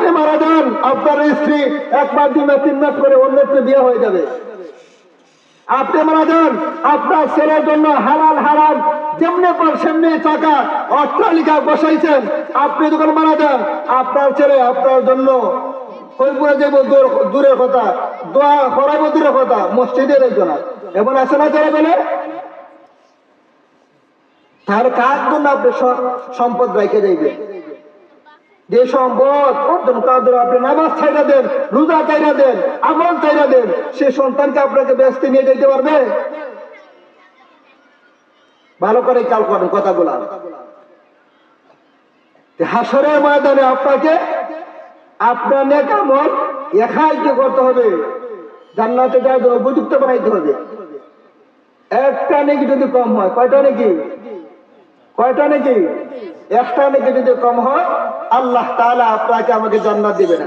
আপনি মারা যান, আপনার স্ত্রী এক মাস দুই মাস তিন মাস করে অন্যত্র বিয়ে হয়ে যাবে। আপনি মারা যান, আপনার ছেলের জন্য হালাল, হারাম, যেমনি পর সেমনি টাকা, অট্টালিকা বসাইছেন, আপনি যখন মারা যান, আপনার ছেলে আপনার জন্য ওই পরে যাব দূরের কথা, দোয়া করাবো দূরের কথা, মসজিদের একজন এমন আছে না যারা বলে? তার কার জন্য আপনি সম্পদ রেখে যাইবেন? যে সম্পদ অর্জন কাদের আপনি নামাজ চাইরা দেন, রোজা চাইরা দেন, আমল চাইরা দেন, সে সন্তানকে আপনাকে ব্যস্ত নিয়ে যেতে পারবে? ভালো করে খেয়াল করেন কথাগুলা। হাসরের ময়দানে আপনাকে আপনার নেক আমল একাই কি করতে হবে। জান্নাতে যাওয়ার উপযুক্ত বানাইতে হবে। একটা নাকি যদি কম হয়, কয়টা নাকি? কয়টা নাকি? একটা নাকি যদি কম হয় আল্লাহ তাহলে আপনাকে আমাকে জান্নাত দিবে না